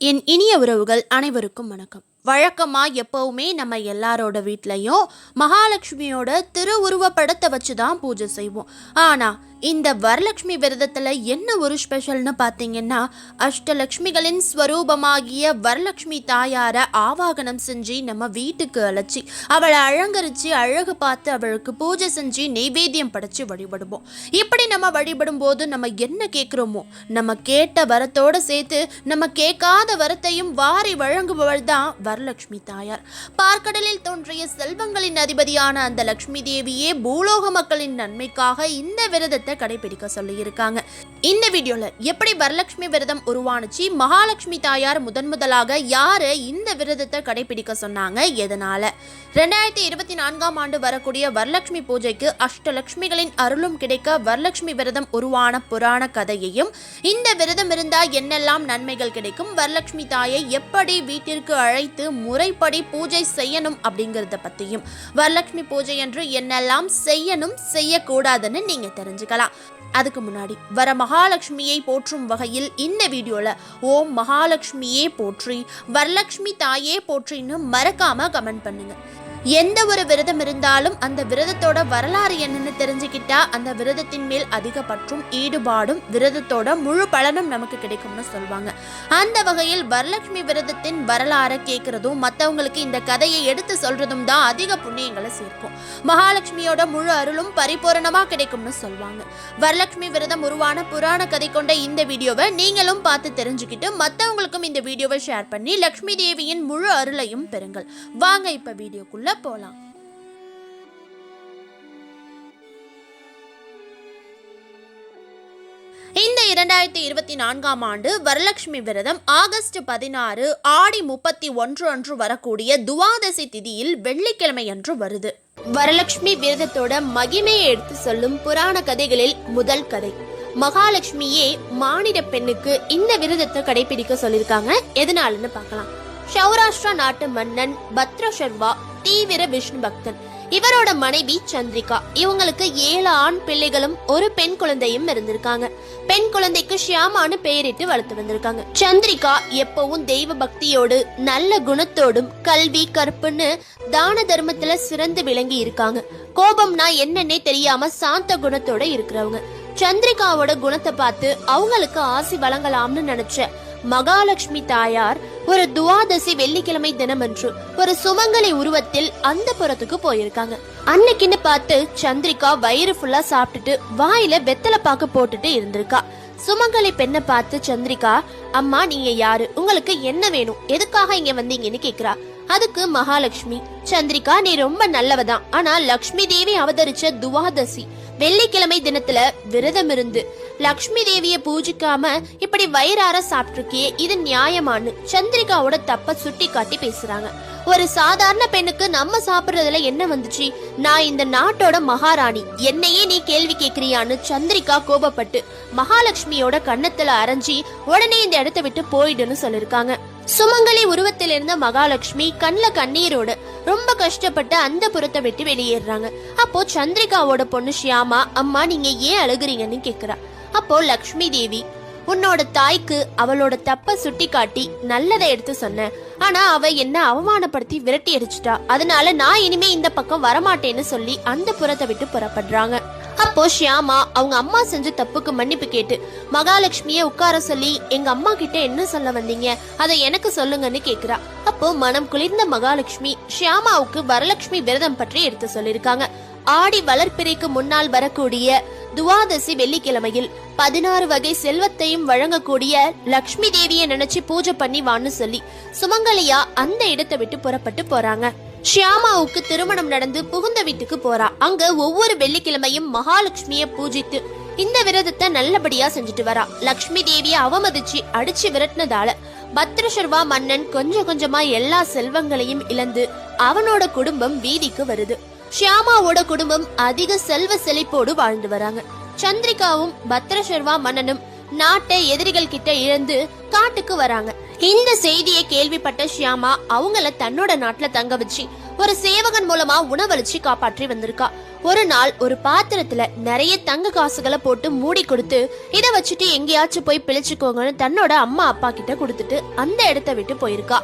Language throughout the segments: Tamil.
என் இனிய உறவுகள் அனைவருக்கும் வணக்கம். வழக்கமாக எப்போவுமே நம்ம எல்லாரோட வீட்லேயும் மகாலட்சுமியோட திருவுருவப்படத்தை வச்சு தான் பூஜை செய்வோம். ஆனால் இந்த வரலட்சுமி விரதத்தில் என்ன ஒரு ஸ்பெஷல்னு பார்த்தீங்கன்னா அஷ்டலக்ஷ்மிகளின் ஸ்வரூபமாகிய வரலட்சுமி தாயாரை ஆவாகனம் செஞ்சு நம்ம வீட்டுக்கு அழைச்சி அவளை அலங்கரித்து அழகு பார்த்து அவளுக்கு பூஜை செஞ்சு நெய்வேத்தியம் படைச்சு வழிபடுவோம். இப்படி நம்ம வழிபடும் போது நம்ம என்ன கேட்குறோமோ நம்ம கேட்ட வரத்தோடு சேர்த்து நம்ம கேட்காத வரத்தையும் வாரி வழங்குபவள் தான் வரலட்சுமி தாயார். பார்க்கடலில் தோன்றிய செல்வங்களின் அதிபதியான அந்த லக்ஷ்மி தேவியே பூலோக மக்களின் நன்மைக்காக இந்த விரதத்தை கடைபிடிக்க சொல்லியிருக்காங்க. இந்த வீடியோல எப்படி வரலட்சுமி விரதம் உருவானுச்சு மகாலட்சுமி தாயார் முதன் முதலாக யாரு இந்த விரதத்தை கடைபிடிக்க சொன்னாங்க எதனால? ரெண்டாயிரத்தி இருபத்தி நான்காம் ஆண்டு வரக்கூடிய வரலட்சுமி பூஜைக்கு அஷ்டலட்சுமிகளின் அருளும் கிடைக்க வரலட்சுமி விரதம் உருவான புராண கதையையும் இந்த விரதம் இருந்தா என்னெல்லாம் நன்மைகள் கிடைக்கும் வரலட்சுமி தாயை எப்படி வீட்டிற்கு அழைத்து முறைப்படி பூஜை செய்யணும் அப்படிங்கறத பத்தியும் வரலட்சுமி பூஜை என்று என்னெல்லாம் செய்யணும் செய்யக்கூடாதுன்னு நீங்க தெரிஞ்சுக்கலாம் அதுக்கு முன்னாடி வர மகாலட்சுமியை போற்றும் வகையில் இந்த வீடியோல ஓம் மகாலட்சுமியே போற்றி வரலட்சுமி தாயே போற்றின்னு மறக்காம கமெண்ட் பண்ணுங்க. எந்த ஒரு விரதம் இருந்தாலும் அந்த விரதத்தோட வரலாறு என்னன்னு தெரிஞ்சுக்கிட்டா அந்த விரதத்தின் மேல் அதிக பற்றும் ஈடுபாடும் விரதத்தோட முழு பலனும் நமக்கு கிடைக்கும்னு சொல்லுவாங்க அந்த வகையில் வரலட்சுமி விரதத்தின் வரலாறை கேட்கறதும் மற்றவங்களுக்கு இந்த கதையை எடுத்து சொல்றதும் தான் அதிக புண்ணியங்களை சேர்க்கும். மகாலட்சுமியோட முழு அருளும் பரிபூரணமா கிடைக்கும்னு சொல்லுவாங்க வரலட்சுமி விரதம் உருவான புராண கதை கொண்ட இந்த வீடியோவை நீங்களும் பார்த்து தெரிஞ்சுக்கிட்டு மற்ற மற்றவங்களுக்கும் இந்த வீடியோவை ஷேர் பண்ணி லக்ஷ்மி தேவியின் முழு அருளையும் பெறுங்கள். வாங்க இப்ப வீடியோக்குள்ள போலாம். இந்த இரண்டாயிரத்தி இருபத்தி நான்காம் ஆண்டு வரலட்சுமி விரதம் ஆகஸ்ட் பதினாறு ஆடி முப்பத்தி ஒன்று அன்று வரக்கூடிய துவாதசி திதியில் வெள்ளிக்கிழமை அன்று வருது. வரலட்சுமி விரதத்தோட மகிமையை எடுத்து சொல்லும் புராண கதைகளில் முதல் கதை. மகாலட்சுமியே மானிட பெண்ணுக்கு இந்த விரதத்தை கடைபிடிக்க சொல்லியிருக்காங்க. எதனாலன்னு பார்க்கலாம். சௌராஷ்டிரா நாட்டு மன்னன் பத்ரசர்வா தீவிர விஷ்ணு பக்தன். இவரோட மனைவி சந்திரிகா. இவங்களுக்கு ஏழு ஆண் பிள்ளைகளும் ஒரு பெண் குழந்தையும் இருந்திருக்காங்க. பெண் குழந்தைக்கு ஷியாமான்னு பெயரிட்டு வளர்த்து வந்திருக்காங்க. சந்திரிகா எப்பவும் தெய்வ பக்தியோடு நல்ல குணத்தோடும் கல்வி கற்புன்னு தான தர்மத்துல சிறந்து விளங்கி இருக்காங்க கோபம்னா என்னன்னே தெரியாம சாந்த குணத்தோட இருக்கிறவங்க. சந்திரிகாவோட குணத்தை பார்த்து அவங்களுக்கு ஆசி வழங்கலாம்னு நினைச்ச மகாலட்சுமி தாயார் ஒரு துவாதசி வெள்ளிக்கிழமை தினமன்று ஒரு சுமங்கலி உருவத்தில் அந்த புறத்துக்கு போயிருக்காங்க. அன்னைக்குன்னு பார்த்து சந்திரிகா வயிறு ஃபுல்லா சாப்பிட்டுட்டு வாயில வெத்தலை பாக்கு போட்டுட்டு இருந்திருக்கா. சுமங்கலி பெண்ணை பார்த்து சந்திரிகா அம்மா நீங்க யாரு? உங்களுக்கு என்ன வேணும்? எதுக்காக இங்க வந்தீங்கன்னு கேக்குறா. அதுக்கு மகாலட்சுமி சந்திரிகா நீ ரொம்ப நல்லவதான். ஆனா லக்ஷ்மி தேவி அவதரிச்ச துவாதசி வெள்ளிக்கிழமை தினத்துல விரதம் இருந்து லக்ஷ்மி தேவிய பூஜிக்காம இப்படி வயிறார சாப்பிட்டுருக்கியே இது நியாயமான்னு சந்திரிகாவோட தப்ப சுட்டி காட்டி பேசுறாங்க. ஒரு சாதாரண பெண்ணுக்கு நம்ம சாப்பிடுறதுல என்ன வந்துச்சு? நான் இந்த நாட்டோட மகாராணி என்னையே நீ கேள்வி கேக்குறியான்னு சந்திரிகா கோபப்பட்டு மகாலட்சுமியோட கன்னத்துல அரைஞ்சி உடனே இந்த இடத்த விட்டு போயிடுன்னு சொல்லிருக்காங்க. சுமங்கலி உருவத்தில் இருந்த மகாலட்சுமி கண்ல கண்ணீரோடு ரொம்ப கஷ்டப்பட்டு அந்த புறத்தை விட்டு வெளியேறாங்க அப்போ சந்திரிகாவோட பொண்ணு ஷியாமா அம்மா நீங்க ஏன் அழுகுறீங்கன்னு கேக்குறா. அப்போ லக்ஷ்மி தேவி உன்னோட தாய்க்கு அவளோட தப்ப சுட்டி காட்டி நல்லதை எடுத்து சொன்னேன். ஆனா அவ என்ன அவமானப்படுத்தி விரட்டி அடிச்சிட்டா. அதனால நான் இனிமே இந்த பக்கம் வரமாட்டேன்னு சொல்லி அந்த புறத்தை விட்டு புறப்படுறாங்க. அப்போ ஷியாமா அவங்க அம்மா செஞ்ச தப்புக்கு மன்னிப்பு கேட்டு மகாலட்சுமிய உட்கார சொல்லி எங்க அம்மா கிட்ட என்ன சொல்ல வந்தீங்க? அதை எனக்கு சொல்லுங்கன்னு கேக்குறா. அப்போ மனம் குளிர்ந்த மகாலட்சுமி ஷியாமாவுக்கு வரலட்சுமி விரதம் பற்றி எடுத்து சொல்லிருக்காங்க ஆடி வளர்ப்பிறைக்கு முன்னால் வரக்கூடிய துவாதசி வெள்ளிக்கிழமையில் பதினாறு வகை செல்வத்தையும் வழங்கக்கூடிய லக்ஷ்மி தேவியை நினைச்சு பூஜை பண்ணி வான்னு சொல்லி சுமங்கலியா அந்த இடத்தை விட்டு புறப்பட்டு போறாங்க. ஷியாமாவுக்கு திருமணம் நடந்து புகுந்த வீட்டுக்கு போறா. அங்க ஒவ்வொரு வெள்ளிக்கிழமையும் மகாலட்சுமிய பூஜித்து இந்த விரதத்தை நல்லபடியா செஞ்சுட்டு வரா. லக்ஷ்மி தேவிய அவமதிச்சு அடிச்சு விரட்டினதால பத்ரஷர்வா மன்னன் கொஞ்சம் கொஞ்சமா எல்லா செல்வங்களையும் இழந்து அவனோட குடும்பம் வீதிக்கு வருது. ஷியாமாவோட குடும்பம் அதிக செல்வ செழிப்போடு வாழ்ந்து வராங்க. சந்திரிகாவும் பத்ரஷர்வா மன்னனும் நாட்டை எதிரிகள் கிட்ட இழந்து காட்டுக்கு வராங்க. இந்த செய்தியை கேள்விப்பட்ட ஷியாமா அவங்கள தன்னோட நாட்டுல தங்க வச்சு ஒரு சேவகன் மூலமா உணவளிச்சு காப்பாற்றி வந்திருக்கா. ஒரு நாள் ஒரு பாத்திரத்துல நிறைய தங்க காசுகளை போட்டு மூடி கொடுத்து இதை வச்சுட்டு எங்கேயாச்சும் போய் பிழைச்சுக்கோங்கன்னு தன்னோட அம்மா அப்பா கிட்ட கொடுத்துட்டு அந்த இடத்த விட்டு போயிருக்கா.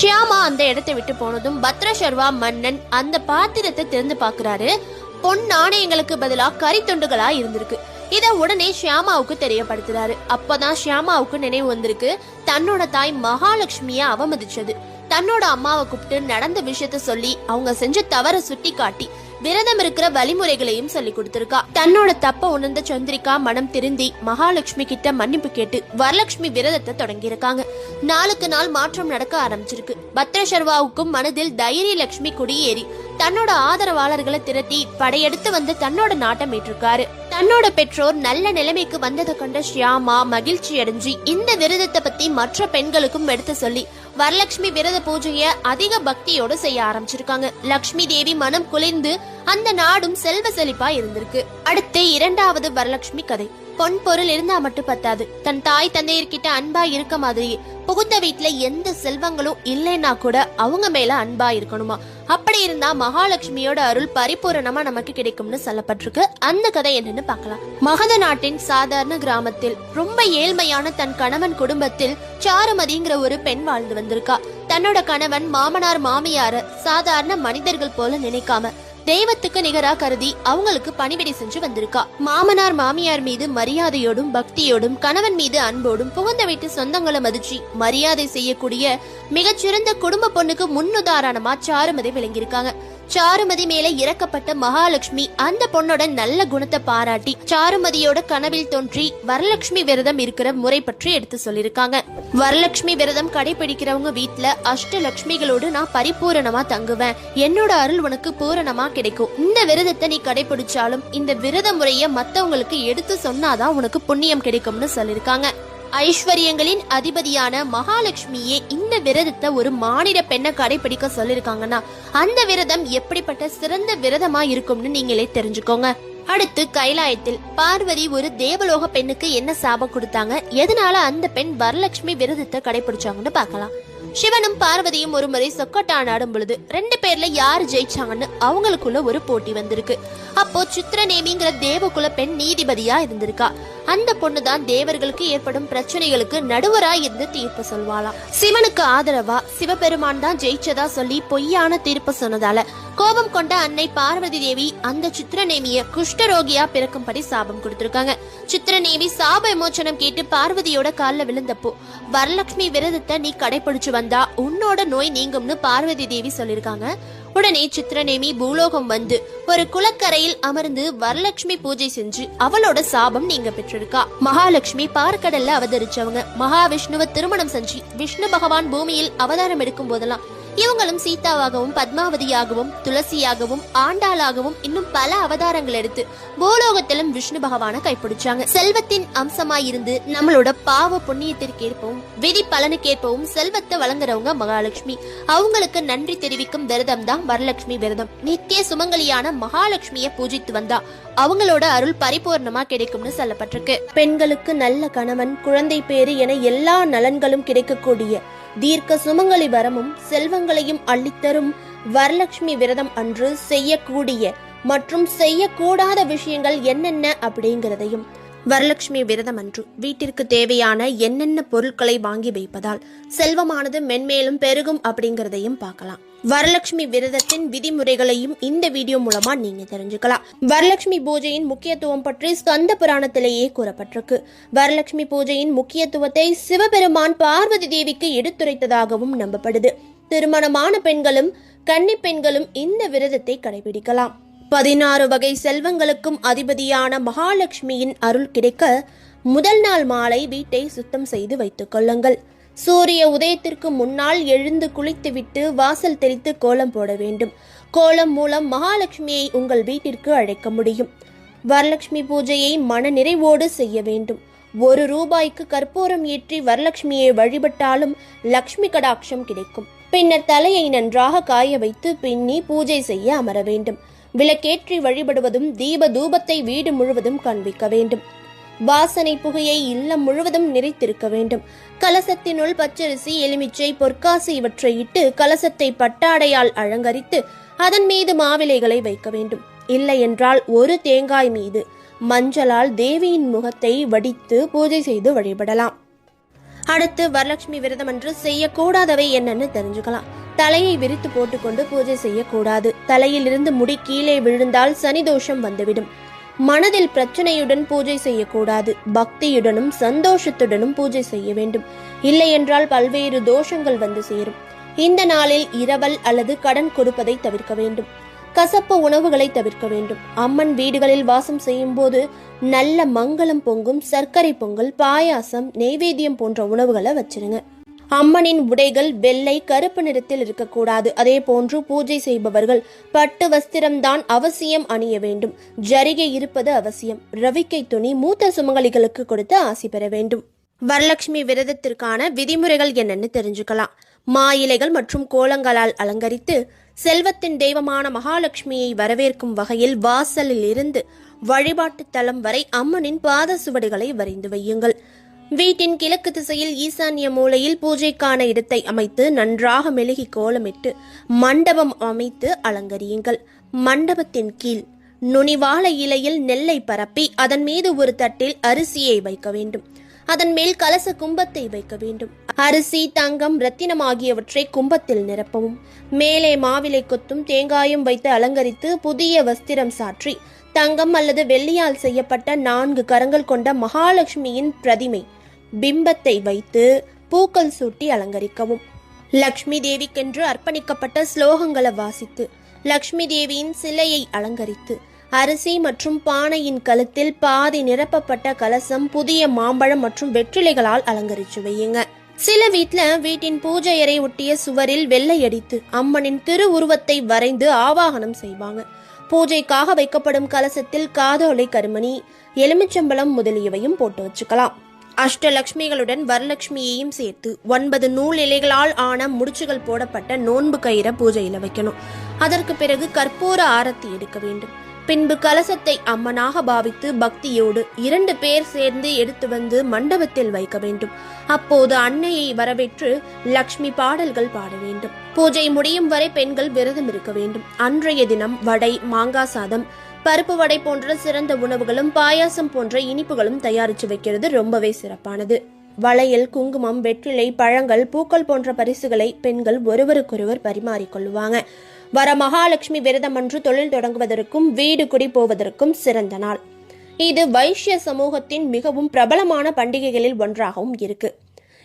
ஷியாமா அந்த இடத்த விட்டு போனதும் பத்ரஷர்வா மன்னன் அந்த பாத்திரத்தை திறந்து பாக்குறாரு பொன் நாணயங்களுக்கு பதிலா கறி துண்டுகளா இருந்திருக்கு. இத உடனே ஷியாமாவுக்கு தெரியப்படுத்துறாரு. அப்பதான் ஷியாமாவுக்கு நினைவு வந்திருக்கு தன்னோட தாய் மகாலட்சுமிய அவமதிச்சது. தன்னோட அம்மாவை கூப்பிட்டு நடந்த விஷயத்த சொல்லி அவங்க செஞ்ச தவற சுட்டி காட்டி விரதம் இருக்கிற வழிமுறைகளையும் சொல்லி கொடுத்திருக்கா. தன்னோட தப்ப உணர்ந்த சந்திரிகா மனம் திருந்தி மகாலட்சுமி கிட்ட மன்னிப்பு கேட்டு வரலட்சுமி விரதத்தை தொடங்கியிருக்காங்க. நாளுக்கு நாள் மாற்றம் நடக்க ஆரம்பிச்சிருக்கு. பத்ரஷர்வாவுக்கும் மனதில் தைரிய லட்சுமி குடியேறி தன்னோட ஆதரவாளர்களை திரட்டி படையெடுத்து வந்து தன்னோட நாட்டை மீட்டிருக்காரு. தன்னோட பெற்றோர் நல்ல நிலைமைக்கு வந்ததை கண்ட ஷியாமா மகிழ்ச்சி அடைஞ்சு இந்த விரதத்தை பத்தி மற்ற பெண்களுக்கும் எடுத்து சொல்லி வரலட்சுமி விரத பூஜைய அதிக பக்தியோட செய்ய ஆரம்பிச்சிருக்காங்க. லக்ஷ்மி தேவி மனம் குலைந்து அந்த நாடும் செல்வ செழிப்பா இருந்திருக்கு. அடுத்து இரண்டாவது வரலட்சுமி கதை. பொன் பொருள் இருந்தா மட்டும் பத்தாது. தன் தாய் தந்தையர்கிட்ட அன்பா இருக்க மாதிரியே புகுந்த வீட்டுல எந்த செல்வங்களும் இல்லைன்னா கூட அவங்க மேல அன்பா இருக்கணுமா? அப்படி இருந்தா மகாலட்சுமியோட அருள் பரிபூரணமா நமக்கு கிடைக்கும்னு சொல்லப்பட்டிருக்கு. அந்த கதை என்னன்னு பார்க்கலாம். மகத நாட்டின் சாதாரண கிராமத்தில் ரொம்ப ஏழ்மையான தன் கணவன் குடும்பத்தில் சாருமதிங்கிற ஒரு பெண் வாழ்ந்து வந்திருக்கா. தன்னோட கணவன் மாமனார் மாமியார சாதாரண மனிதர்கள் போல நினைக்காம தெய்வத்துக்கு நிகரா கருதி அவங்களுக்கு பணிவிடை செஞ்சு வந்திருக்கா. மாமனார் மாமியார் மீது மரியாதையோடும் பக்தியோடும் கணவன் மீது அன்போடும் புகுந்த வீட்டு சொந்தங்களை மதிச்சு மரியாதை செய்யக்கூடிய மிகச்சிறந்த குடும்ப பொண்ணுக்கு முன்னுதாரணமா சாருமதி விளங்கியிருக்காங்க. சாருமதி மேல இறக்கப்பட்ட மகாலட்சுமி அந்த பொண்ணோட நல்ல குணத்தை பாராட்டி சாருமதியோட கனவில் தோன்றி வரலட்சுமி விரதம் இருக்கிற முறை பற்றி எடுத்து சொல்லிருக்காங்க வரலட்சுமி விரதம் கடைபிடிக்கிறவங்க வீட்ல அஷ்டலட்சுமிகளோடு நான் பரிபூரணமா தங்குவேன். என்னோட அருள் உனக்கு பூரணமா கிடைக்கும். இந்த விரதத்தை நீ கடைபிடிச்சாலும் இந்த விரத முறைய மத்தவங்களுக்கு எடுத்து சொன்னாதான் உனக்கு புண்ணியம் கிடைக்கும்னு சொல்லிருக்காங்க ஐஸ்வர்யங்களின் அதிபதியான மகாலட்சுமியே இந்த விரதத்தை ஒரு மாநில பெண்ணை கடைபிடிக்க சொல்லிருக்காங்கன்னா அந்த விரதம் எப்படிப்பட்ட சிறந்த விரதமா இருக்கும்னு நீங்களே தெரிஞ்சுக்கோங்க. அடுத்து கைலாயத்தில் பார்வதி ஒரு தேவலோக பெண்ணுக்கு என்ன சாபம் கொடுத்தாங்க? எதனால அந்த பெண் வரலட்சுமி விரதத்தை கடைபிடிச்சாங்கன்னு பார்க்கலாம். சிவனும் பார்வதியும் ஒரு முறை சொக்கட்டான் ஆடும் பொழுது ரெண்டு பேர்ல யார் ஜெயிச்சாங்கன்னு அவங்களுக்குள்ள ஒரு போட்டி வந்திருக்கு. அப்போ சித்திரநேமிங்கிற தேவகுல பெண் நீதிபதியா இருந்திருக்கா? அந்த பொண்ணு தான் தேவர்களுக்கு ஏற்படும் பிரச்சனைகளுக்கு நடுவராய் இருந்து தீர்ப்பு சொல்வாளாம் சிவனுக்கு ஆதரவா? சிவபெருமான் தான் ஜெயிச்சதா சொல்லி பொய்யான தீர்ப்பு சொன்னதால. கோபம் கொண்ட அன்னை பார்வதி தேவி அந்த சித்திரநேமிய குஷ்டரோகியா பிறக்கும்படி சாபம் கொடுத்திருக்காங்க. சித்திரநேமி சாப விமோச்சனம் கேட்டு பார்வதியோட காலில் விழுந்தப்போ வரலட்சுமி விரதத்தை நீ கடைபிடிச்சு வந்தா உன்னோட நோய் நீங்கும்னு பார்வதி தேவி சொல்லிருக்காங்க உடனே சித்திரநேமி பூலோகம் வந்து ஒரு குளக்கரையில் அமர்ந்து வரலட்சுமி பூஜை செஞ்சு அவளோட சாபம் நீங்க பெற்றிருக்கா. மகாலட்சுமி பார்க்கடல்ல அவதரிச்சவங்க. மகாவிஷ்ணுவ திருமணம் செஞ்சு விஷ்ணு பகவான் பூமியில் அவதாரம் எடுக்கும் போதெல்லாம் இவங்களும் சீதாவாகவும் பத்மாவதியாகவும் துளசியாகவும் ஆண்டாளாகவும் இன்னும் பல அவதாரங்கள் எடுத்து பூலோகத்திலும் விஷ்ணு பகவானை கைப்பிடிச்சாங்க. செல்வத்தின் அம்சமாயிருந்து நம்மளோட பாவ புண்ணியத்திற்கேற்பவும் விதி பலனுக்கேற்பவும் செல்வத்தை வழங்குறவங்க மகாலட்சுமி. அவங்களுக்கு நன்றி தெரிவிக்கும் விரதம் தான் வரலட்சுமி விரதம். நித்திய சுமங்கலியான மகாலட்சுமியை பூஜித்து வந்தா அவங்களோட அருள் பரிபூர்ணமா கிடைக்கும்னு சொல்லப்பட்டிருக்கு. பெண்களுக்கு நல்ல கணவன் குழந்தை பேரு என எல்லா நலன்களும் கிடைக்கக்கூடிய தீர்க்க சுமங்கலி வரமும் செல்வங்களையும் அள்ளித்தரும் வரலட்சுமி விரதம் அன்று செய்யக்கூடிய மற்றும் செய்யக்கூடாத விஷயங்கள் என்னென்ன அப்படிங்கிறதையும் வரலட்சுமி விரதம் அன்று வீட்டிற்கு தேவையான என்னென்ன பொருட்களை வாங்கி வைப்பதால் செல்வமானது மென்மேலும் பெருகும் அப்படிங்கிறதையும் பார்க்கலாம். வரலட்சுமி விரதத்தின் விதிமுறைகளையும் இந்த வீடியோ மூலமா நீங்க தெரிஞ்சுக்கலாம். வரலட்சுமி பூஜையின் முக்கியத்துவம் பற்றி சொந்த புராணத்திலேயே கூறப்பட்டிருக்கு. வரலட்சுமி பூஜையின் முக்கியத்துவத்தை சிவபெருமான் பார்வதி தேவிக்கு எடுத்துரைத்ததாகவும் நம்பப்படுது. திருமணமான பெண்களும் கன்னி பெண்களும் இந்த விரதத்தை கடைபிடிக்கலாம். பதினாறு வகை செல்வங்களுக்கும் அதிபதியான மகாலட்சுமியின் அருள் கிடைக்க முதல் நாள் மாலை வீட்டை சுத்தம் செய்து வைத்துக் கொள்ளுங்கள். சூரிய உதயத்திற்கு முன்னால் எழுந்து குளித்துவிட்டு வாசல் தெளித்து கோலம் போட வேண்டும். கோலம் மூலம் மகாலட்சுமியை உங்கள் வீட்டிற்கு அழைக்க முடியும். வரலட்சுமி பூஜையை மன நிறைவோடு செய்ய வேண்டும். ஒரு ரூபாய்க்கு கற்பூரம் ஏற்றி வரலட்சுமியை வழிபட்டாலும் லக்ஷ்மி கடாட்சம் கிடைக்கும். பின்னர் தலையை நன்றாக காய வைத்து பின்னி பூஜை செய்ய அமர வேண்டும். விளக்கேற்றி வழிபடுவதும் தீப தூபத்தை வீடு முழுவதும் காண்பிக்க வேண்டும். வாசனை புகையை இல்லம் முழுவதும் நிறைத்திருக்க வேண்டும். கலசத்தினுள் பச்சரிசி எலுமிச்சை பொற்காசு இவற்றை இட்டு கலசத்தை பட்டாடையால் அலங்கரித்து அதன் மீது மாவிலைகளை வைக்க வேண்டும். இல்லை என்றால் ஒரு தேங்காய் மீது மஞ்சளால் தேவியின் முகத்தை வடித்து பூஜை செய்து வழிபடலாம். அடுத்து வரலட்சுமி விரதம் அன்று செய்யக்கூடாதவை என்னன்னு தெரிஞ்சுக்கலாம். தலையை விரித்து போட்டுக்கொண்டு பூஜை செய்யக்கூடாது. தலையிலிருந்து முடி கீழே விழுந்தால் சனி தோஷம் வந்துவிடும். மனதில் பிரச்சனையுடன் பூஜை செய்யக்கூடாது. பக்தியுடனும் சந்தோஷத்துடனும் பூஜை செய்ய வேண்டும். இல்லை என்றால் பல்வேறு தோஷங்கள் வந்து சேரும். இந்த நாளில் இரவல் அல்லது கடன் கொடுப்பதை தவிர்க்க வேண்டும். கசப்பு உணவுகளை தவிர்க்க வேண்டும். அம்மன் வீடுகளில் வாசம் செய்யும் போது நல்ல மங்களம் பொங்கும் சர்க்கரை பொங்கல் பாயாசம் நெய்வேத்தியம் போன்ற உணவுகளை வச்சிருங்க. அம்மனின் உடைகள் வெள்ளை கருப்பு நிறத்தில் இருக்கக்கூடாது. அதே போன்று பூஜை செய்பவர்கள் பட்டு வஸ்திரம்தான் அவசியம் அணிய வேண்டும். ஜரிகை இருப்பது அவசியம். ரவிக்கை துணி மூத்த சுமங்கலிகளுக்கு கொடுத்து ஆசி பெற வேண்டும். வரலட்சுமி விரதத்திற்கான விதிமுறைகள் என்னன்னு தெரிஞ்சுக்கலாம். மா இலைகள் மற்றும் கோலங்களால் அலங்கரித்து செல்வத்தின் தெய்வமான மகாலட்சுமியை வரவேற்கும் வகையில் வாசலில் இருந்து வழிபாட்டு தலம் வரை அம்மனின் பாத சுவடுகளை வரைந்து வையுங்கள். வீட்டின் கிழக்கு திசையில் ஈசான்ய மூலையில் பூஜைக்கான இடத்தை அமைத்து நன்றாக மெழுகி கோலமிட்டு மண்டபம் அமைத்து அலங்கரியுங்கள். மண்டபத்தின் கீழ் நுனிவாழ இலையில் நெல்லை பரப்பி அதன் மீது ஒரு தட்டில் அரிசியை வைக்க வேண்டும். அதன் மேல் கலச கும்பத்தை வைக்க வேண்டும். அரிசி தங்கம் ரத்தினம் ஆகியவற்றை கும்பத்தில் நிரப்பவும். மேலே மாவிலை கொத்தும் தேங்காயும் வைத்து அலங்கரித்து புதிய வஸ்திரம் சாற்றி தங்கம் அல்லது வெள்ளியால் செய்யப்பட்ட நான்கு கரங்கள் கொண்ட மகாலட்சுமியின் பிரதிமை பிம்பத்தை வைத்து பூக்கள் சூட்டி அலங்கரிக்கவும். லக்ஷ்மி தேவிக்கென்று அர்ப்பணிக்கப்பட்ட ஸ்லோகங்களை வாசித்து லக்ஷ்மி தேவியின் சிலையை அலங்கரித்து அரிசி மற்றும் பானையின் கழுத்தில் பாதி நிரப்பப்பட்ட கலசம் புதிய மாம்பழம் மற்றும் வெற்றிலைகளால் அலங்கரிச்சு வையுங்க. சில வீட்ல வீட்டின் பூஜை அறை ஒட்டிய சுவரில் வெள்ளை அடித்து அம்மனின் திருவுருவத்தை வரைந்து ஆவாகனம் செய்வாங்க. பூஜைக்காக வைக்கப்படும் கலசத்தில் காதோலை கருமணி எலுமிச்சம்பழம் முதலியவையும் போட்டு வச்சுக்கலாம். அஷ்டலக்ஷ்மிகளுடன் வரலட்சுமியையும் சேர்த்து ஒன்பது நூல் இலைகளால் ஆன முடிச்சுகள் போடப்பட்ட நோன்பு கயிறை பூஜையில வைக்கணும். அதற்கு பிறகு கற்பூர ஆரத்தி எடுக்க வேண்டும். பின்பு கலசத்தை அம்மனாக பாவித்து பக்தியோடு இரண்டு பேர் சேர்ந்து எடுத்து வந்து மண்டபத்தில் வைக்க வேண்டும். அப்போது அன்னையை வரவேற்று லக்ஷ்மி பாடல்கள் பாட வேண்டும். பூஜை முடியும் வரை பெண்கள் விரதம் இருக்க வேண்டும். அன்றைய தினம் வடை மாங்காய் சாதம் பருப்பு வடை போன்ற சிறந்த உணவுகளும் பாயாசம் போன்ற இனிப்புகளும் தயாரித்து வைக்கிறது ரொம்பவே சிறப்பானது. வளையல் குங்குமம் வெற்றிலை பழங்கள் பூக்கள் போன்ற பரிசுகளை பெண்கள் ஒருவருக்கொருவர் பரிமாறிக்கொள்வாங்க வர மகாலட்சுமி விரதம் அன்று தொழில் தொடங்குவதற்கும் வீடு குடி போவதற்கும் சிறந்த நாள். இது வைஷ்ய சமூகத்தின் மிகவும் பிரபலமான பண்டிகைகளில் ஒன்றாகவும் இருக்கு.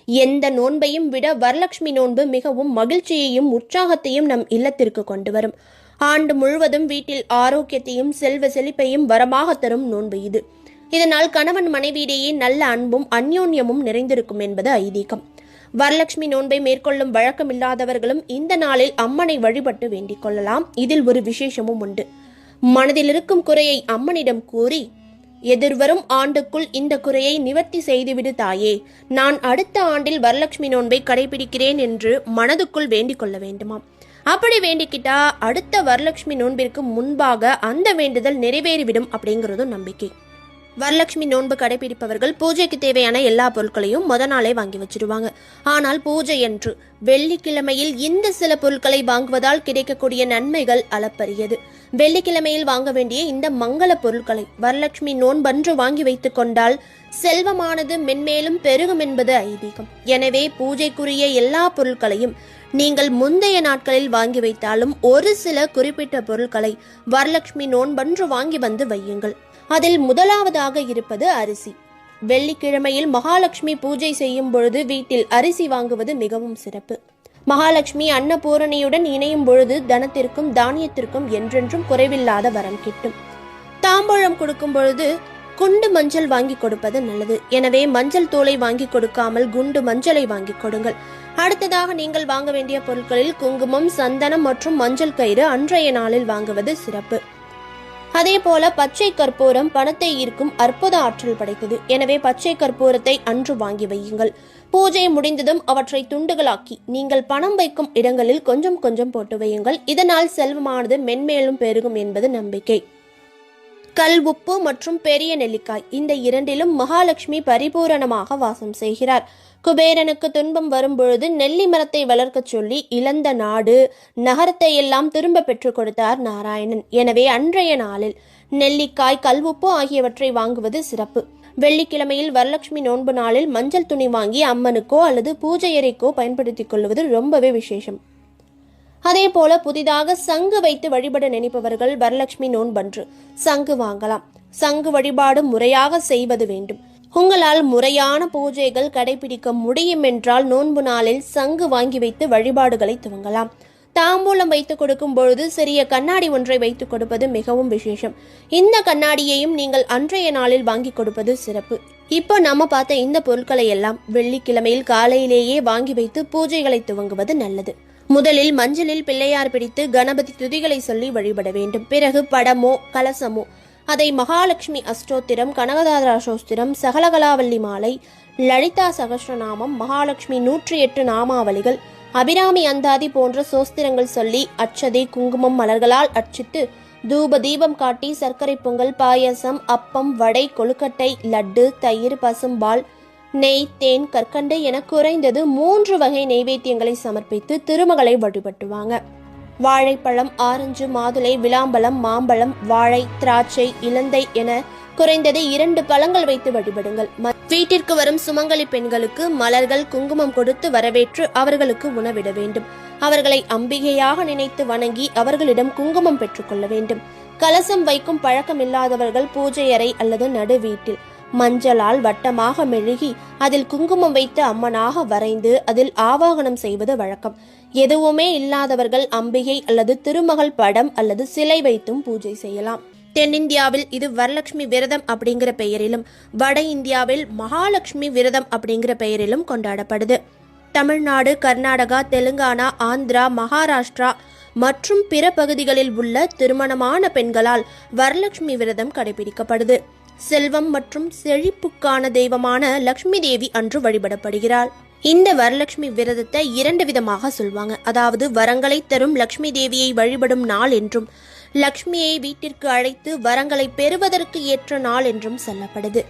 எந்த நோன்பையும் விட வரலட்சுமி நோன்பு மிகவும் மகிழ்ச்சியையும் உற்சாகத்தையும் நம் இல்லத்திற்கு கொண்டு வரும். ஆண்டு முழுவதும் வீட்டில் ஆரோக்கியத்தையும் செல்வ செழிப்பையும் வரமாக தரும் நோன்பு இது. இதனால் கணவன் மனைவியிடையே நல்ல அன்பும் அந்யோன்யமும் நிறைந்திருக்கும் என்பது ஐதீகம். வரலட்சுமி நோன்பை மேற்கொள்ளும் வழக்கம் இல்லாதவர்களும் இந்த நாளில் அம்மனை வழிபட்டு வேண்டிக் கொள்ளலாம். இதில் ஒரு விசேஷமும் உண்டு. மனதில் இருக்கும் குறையை அம்மனிடம் கூறி எதிர்வரும் ஆண்டுக்குள் இந்த குறையை நிவர்த்தி செய்துவிடு தாயே. நான் அடுத்த ஆண்டில் வரலட்சுமி நோன்பை கடைபிடிக்கிறேன் என்று மனதுக்குள் வேண்டிக் கொள்ள வேண்டுமாம். அப்படி வேண்டிக்கிட்டா அடுத்த வரலட்சுமி நோன்பிற்கு முன்பாக அந்த வேண்டுதல் நிறைவேறிவிடும் அப்படிங்கிறதும் நம்பிக்கை. வரலட்சுமி நோன்பு கடைபிடிப்பவர்கள் பூஜைக்கு தேவையான எல்லா பொருட்களையும் முத நாளே வாங்கி வச்சிருவாங்க. ஆனால் பூஜை என்று வெள்ளிக்கிழமையில் இந்த சில பொருட்களை வாங்குவதால் கிடைக்கக்கூடிய நன்மைகள் அளப்பரியது. வெள்ளிக்கிழமையில் வாங்க வேண்டிய இந்த மங்கள பொருட்களை வரலட்சுமி நோன்பன்று வாங்கி வைத்துக் கொண்டால் செல்வமானது மென்மேலும் பெருகும் என்பது ஐதீகம். எனவே பூஜைக்குரிய எல்லா பொருட்களையும் நீங்கள் முந்தைய நாட்களில் வாங்கி வைத்தாலும் ஒரு சில குறிப்பிட்ட பொருட்களை வரலட்சுமி நோன்பன்று வாங்கி வந்து வையுங்கள். அதில் முதலாவதாக இருப்பது அரிசி. வெள்ளிக்கிழமையில் மகாலட்சுமி பூஜை செய்யும் பொழுது வீட்டில் அரிசி வாங்குவது மிகவும் சிறப்பு. மகாலட்சுமி அன்னபூரணியுடன் இணையும் பொழுது தனத்திற்கும் தானியத்திற்கும் என்றென்றும் குறைவில்லாத வரம் கிட்டும். தாம்பூலம் கொடுக்கும் பொழுது குண்டு மஞ்சள் வாங்கி கொடுப்பது நல்லது. எனவே மஞ்சள் தூளை வாங்கி கொடுக்காமல் குண்டு மஞ்சளை வாங்கி கொடுங்கள். அடுத்ததாக நீங்கள் வாங்க வேண்டிய பொருட்களில் குங்குமம் சந்தனம் மற்றும் மஞ்சள் கயிறு அன்றைய நாளில் வாங்குவது சிறப்பு. அதே போல பச்சை கற்பூரம் பணத்தை ஈர்க்கும் அற்புத ஆற்றல் படைத்தது. எனவே பச்சை கற்பூரத்தை அன்று வாங்கி வையுங்கள். பூஜை முடிந்ததும் அவற்றை துண்டுகளாக்கி நீங்கள் பணம் வைக்கும் இடங்களில் கொஞ்சம் கொஞ்சம் போட்டு வையுங்கள். இதனால் செல்வமானது மென்மேலும் பெருகும் என்பது நம்பிக்கை. கல் உப்பு மற்றும் பெரிய நெல்லிக்காய். இந்த இரண்டிலும் மகாலட்சுமி பரிபூரணமாக வாசம் செய்கிறார். குபேரனுக்கு துன்பம் வரும்பொழுது நெல்லி மரத்தை வளர்க்கச் சொல்லி இழந்த நாடு நகரத்தை எல்லாம் திரும்ப பெற்றுக் கொடுத்தார் நாராயணன். எனவே அன்றைய நாளில் நெல்லிக்காய் கல்வுப்பு ஆகியவற்றை வாங்குவது சிறப்பு. வெள்ளிக்கிழமையில் வரலட்சுமி நோன்பு நாளில் மஞ்சள் துணி வாங்கி அம்மனுக்கோ அல்லது பூஜையறைக்கோ பயன்படுத்திக் கொள்வது ரொம்பவே விசேஷம். அதே போல புதிதாக சங்கு வைத்து வழிபட நினைப்பவர்கள் வரலட்சுமி நோன்பன்று சங்கு வாங்கலாம். சங்கு வழிபாடு முறையாக செய்வது வேண்டும். உங்களால் முறையான பூஜைகள் கடைபிடிக்க முடியும் என்றால் நோன்பு நாளில் சங்கு வாங்கி வைத்து வழிபாடுகளை துவங்கலாம். தாம்பூலம் வைத்துக் கொடுக்கும் பொழுது சிறிய கண்ணாடி ஒன்றை வைத்துக் கொடுப்பது மிகவும் விசேஷம். இந்த கண்ணாடியையும் நீங்கள் அன்றைய நாளில் வாங்கி கொடுப்பது சிறப்பு. இப்போ நம்ம பார்த்த இந்த பொருட்களை எல்லாம் வெள்ளிக்கிழமையில் காலையிலேயே வாங்கி வைத்து பூஜைகளை துவங்குவது நல்லது. முதலில் மஞ்சளில் பிள்ளையார் பிடித்து கணபதி துதிகளை சொல்லி வழிபட வேண்டும். பிறகு படமோ கலசமோ. அதை மகாலட்சுமி அஷ்டோத்திரம் கனகதாராசோஸ்திரம் சகலகலாவல்லி மாலை லலிதா சகஸ்ரநாமம் மகாலட்சுமி நூற்றி எட்டு நாமாவளிகள் அபிராமி அந்தாதி போன்ற சோஸ்திரங்கள் சொல்லி அச்சதை குங்குமம் மலர்களால் அர்ச்சித்து தூப தீபம் காட்டி சர்க்கரை பொங்கல் பாயசம் அப்பம் வடை கொழுக்கட்டை லட்டு தயிர் பசும்பால் நெய் தேன் கற்கண்டு என குறைந்தது மூன்று வகை நெய்வேத்தியங்களை சமர்ப்பித்து திருமகளை வழிபட்டுவாங்க. வாழைப்பழம் ஆரஞ்சு மாதுளை விளாம்பழம் மாம்பழம் வாழை திராட்சை இலந்தை என குறைந்தது இரண்டு பழங்கள் வைத்து வழிபடுங்கள். ம- வீட்டிற்கு வரும் சுமங்கலி பெண்களுக்கு மலர்கள் குங்குமம் கொடுத்து வரவேற்று அவர்களுக்கு உணவிட வேண்டும். அவர்களை அம்பிகையாக நினைத்து வணங்கி அவர்களிடம் குங்குமம் பெற்றுக்கொள்ள வேண்டும். கலசம் வைக்கும் பழக்கம் இல்லாதவர்கள் பூஜை அறை அல்லது நடு வீட்டில். மஞ்சளால் வட்டமாக மெழுகி அதில் குங்குமம் வைத்து அம்மனாக வரைந்து அதில் ஆவாகனம் செய்வது வழக்கம். எதுவுமே இல்லாதவர்கள் அம்பிகை அல்லது திருமகள் படம் அல்லது சிலை வைத்தும் பூஜை செய்யலாம். தென்னிந்தியாவில் இது வரலட்சுமி விரதம் அப்படிங்கிற பெயரிலும் வட இந்தியாவில் மகாலட்சுமி விரதம் அப்படிங்கிற பெயரிலும் கொண்டாடப்படுது. தமிழ்நாடு கர்நாடகா தெலுங்கானா ஆந்திரா மகாராஷ்டிரா மற்றும் பிற பகுதிகளில் உள்ள திருமணமான பெண்களால் வரலட்சுமி விரதம் கடைபிடிக்கப்படுது. செல்வம் மற்றும் செழிப்புக்கான தெய்வமான லக்ஷ்மி தேவி அன்று வழிபடப்படுகிறாள். இந்த வரலட்சுமி விரதத்தை இரண்டு விதமாக சொல்வாங்க. அதாவது வரங்களை தரும் லக்ஷ்மி தேவியை வழிபடும் நாள் என்றும் லக்ஷ்மியை வீட்டிற்கு அழைத்து வரங்களை பெறுவதற்கு ஏற்ற நாள் என்றும் சொல்லப்படுது.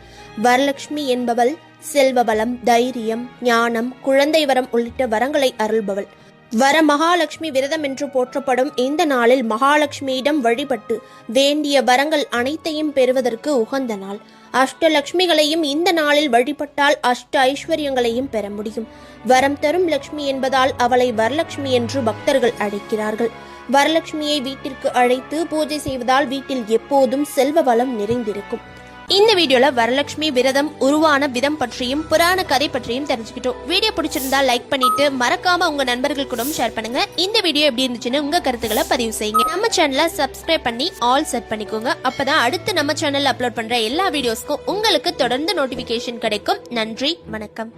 வரலட்சுமி என்பவள் செல்வ பலம் தைரியம் ஞானம் குழந்தை வரம் உள்ளிட்ட வரங்களை அருள்பவள். வர மகாலட்சுமி விரதம் என்று போற்றப்படும் இந்த நாளில் மகாலட்சுமியிடம் வழிபட்டு வேண்டிய வரங்கள் அனைத்தையும் பெறுவதற்கு உகந்த நாள். அஷ்டலட்சுமிகளையும் இந்த நாளில் வழிபட்டால் அஷ்ட ஐஸ்வர்யங்களையும் பெற முடியும். வரம் தரும் லட்சுமி என்பதால் அவளை வரலட்சுமி என்று பக்தர்கள் அழைக்கிறார்கள். வரலட்சுமியை வீட்டிற்கு அழைத்து பூஜை செய்வதால் வீட்டில் எப்போதும் செல்வ வளம் நிறைந்திருக்கும். இந்த வீடியோல வரலட்சுமி விரதம் உருவான விதம் பற்றியும் புராண கதை பற்றியும் தெரிஞ்சுக்கிட்டோம். வீடியோ பிடிச்சிருந்தா லைக் பண்ணிட்டு மறக்காம உங்க நண்பர்கள் கூட ஷேர் பண்ணுங்க. இந்த வீடியோ எப்படி இருந்துச்சுன்னு உங்க கருத்துக்களை பதிவு செய்யுங்க. நம்ம சேனலை சப்ஸ்கிரைப் பண்ணி ஆல் செட் பண்ணிக்கோங்க. அப்பதான் அடுத்து நம்ம சேனல் அப்லோட் பண்ற எல்லா வீடியோஸ்க்கும் உங்களுக்கு தொடர்ந்து நோட்டிபிகேஷன் கிடைக்கும். நன்றி வணக்கம்.